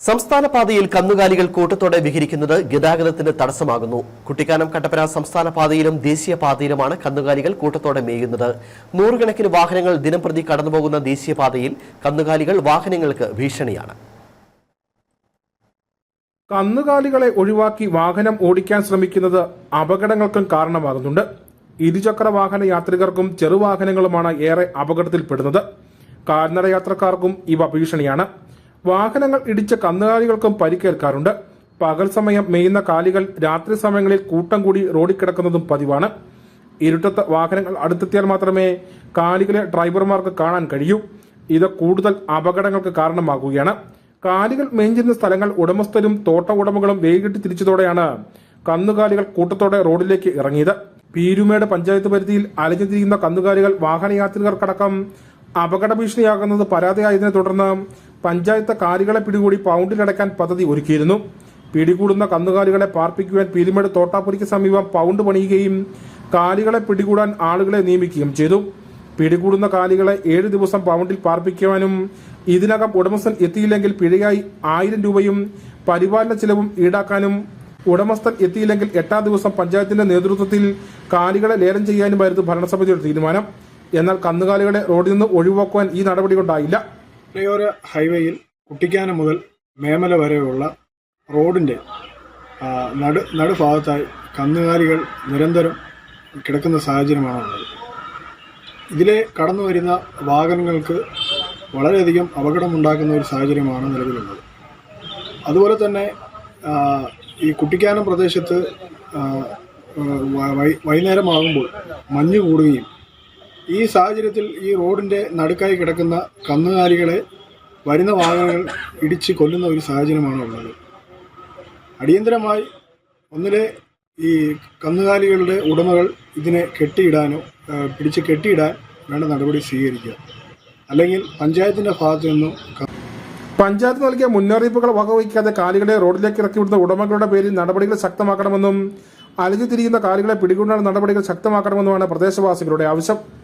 സംസ്ഥാന പാതയിൽ കന്നുകാലികൾ കൂട്ടത്തോടെ വിഹരിക്കുന്നത് ഗതാഗതത്തിന് തടസ്സമാകുന്നു. കുട്ടിക്കാനം കട്ടപ്പന സംസ്ഥാന പാതയിലും ദേശീയ പാതയിലുമാണ് കന്നുകാലികൾ കൂട്ടത്തോടെ മേയുന്നത്. നൂറുകണക്കിന് വാഹനങ്ങൾ ദിനംപ്രതി കടന്നുപോകുന്ന ദേശീയപാതയിൽ കന്നുകാലികൾ വാഹനങ്ങൾക്ക് ഭീഷണിയാണ്. കന്നുകാലികളെ ഒഴിവാക്കി വാഹനം ഓടിക്കാൻ ശ്രമിക്കുന്നത് അപകടങ്ങൾക്കും കാരണമാകുന്നുണ്ട്. ഇരുചക്ര വാഹന യാത്രികർക്കും ചെറുവാഹനങ്ങളുമാണ് ഏറെ അപകടത്തിൽപ്പെടുന്നത്. കാൽനട യാത്രക്കാർക്കും ഇവ ഭീഷണിയാണ്. വാഹനങ്ങൾ ഇടിച്ച കന്നുകാലികൾക്കും പരിക്കേൽക്കാറുണ്ട്. പകൽ സമയം മേയുന്ന കാലികൾ രാത്രി സമയങ്ങളിൽ കൂട്ടം കൂടി റോഡിൽ കിടക്കുന്നതും പതിവാണ്. ഇരുട്ടത്ത് വാഹനങ്ങൾ അടുത്തെത്തിയാൽ മാത്രമേ കാലികളെ ഡ്രൈവർമാർക്ക് കാണാൻ കഴിയൂ. ഇത് കൂടുതൽ അപകടങ്ങൾക്ക് കാരണമാകുകയാണ്. കാലികൾ മേഞ്ഞിരുന്ന സ്ഥലങ്ങൾ ഉടമസ്ഥരും തോട്ട ഉടമകളും വേഗിട്ട് തിരിച്ചതോടെയാണ് കന്നുകാലികൾ കൂട്ടത്തോടെ റോഡിലേക്ക് ഇറങ്ങിയത്. പീരുമേട് പഞ്ചായത്ത് പരിധിയിൽ അലഞ്ഞു തിരിയുന്ന കന്നുകാലികൾ വാഹനയാത്രികർക്കടക്കം അപകട ഭീഷണിയാകുന്നത് പരാതിയായതിനെ തുടർന്ന് പഞ്ചായത്ത് കാലികളെ പിടികൂടി പൗണ്ടിലടക്കാൻ പദ്ധതി ഒരുക്കിയിരുന്നു. പിടികൂടുന്ന കന്നുകാലികളെ പാർപ്പിക്കുവാൻ പീരുമേട് തോട്ടാപ്പുരിക്ക് സമീപം പൗണ്ട് പണിയുകയും കാലികളെ പിടികൂടാൻ ആളുകളെ നിയമിക്കുകയും ചെയ്തു. പിടികൂടുന്ന കാലികളെ ഏഴ് ദിവസം പൗണ്ടിൽ പാർപ്പിക്കുവാനും ഇതിനകം ഉടമസ്ഥൻ എത്തിയില്ലെങ്കിൽ പിഴയായി ആയിരം രൂപയും പരിപാലന ചെലവും ഈടാക്കാനും ഉടമസ്ഥൻ എത്തിയില്ലെങ്കിൽ എട്ടാം ദിവസം പഞ്ചായത്തിന്റെ നേതൃത്വത്തിൽ കാലികളെ ലേലം ചെയ്യാനുമായിരുന്നു ഭരണസമിതിയുടെ തീരുമാനം. എന്നാൽ കന്നുകാലികളെ റോഡിൽ നിന്ന് ഒഴിവാക്കുവാൻ ഈ നടപടി കൊണ്ടായില്ല മലയോര ഹൈവേയിൽ കുട്ടിക്കാനം മുതൽ മേമല വരെയുള്ള റോഡിന്റെ നടു നടുഭാഗത്തായി കന്നുകാലികൾ നിരന്തരം കിടക്കുന്ന സാഹചര്യമാണ് ഉള്ളത്. ഇതിലെ കടന്നു വരുന്ന വാഹനങ്ങൾക്ക് വളരെയധികം അപകടമുണ്ടാക്കുന്ന ഒരു സാഹചര്യമാണ് നിലവിലുള്ളത്. അതുപോലെ തന്നെ ഈ കുട്ടിക്കാനം പ്രദേശത്ത് വൈ- വൈകുന്നേരമാകുമ്പോൾ മഞ്ഞ് കൂടുകയും ഈ സാഹചര്യത്തിൽ ഈ റോഡിന്റെ നടുക്കായി കിടക്കുന്ന കന്നുകാലികളെ വരുന്ന വാഹനങ്ങൾ ഇടിച്ച് കൊല്ലുന്ന ഒരു സാഹചര്യമാണ് ഉള്ളത്. അടിയന്തരമായി ഒന്നിലെ ഈ കന്നുകാലികളുടെ ഉടമകൾ ഇതിനെ കെട്ടിയിടാനോ പിടിച്ച് കെട്ടിയിടാൻ വേണ്ട നടപടി സ്വീകരിക്കുക. അല്ലെങ്കിൽ പഞ്ചായത്തിന്റെ ഭാഗത്തു നിന്നും പഞ്ചായത്ത് നൽകിയ മുന്നറിയിപ്പുകൾ വകവയ്ക്കാതെ കാലികളെ റോഡിലേക്ക് ഇറക്കി വിടുന്ന ഉടമകളുടെ പേരിൽ നടപടികൾ ശക്തമാക്കണമെന്നും അലഞ്ഞു തിരിയുന്ന കാലികളെ പിടികൂടാൻ നടപടികൾ ശക്തമാക്കണമെന്നുമാണ് പ്രദേശവാസികളുടെ ആവശ്യം.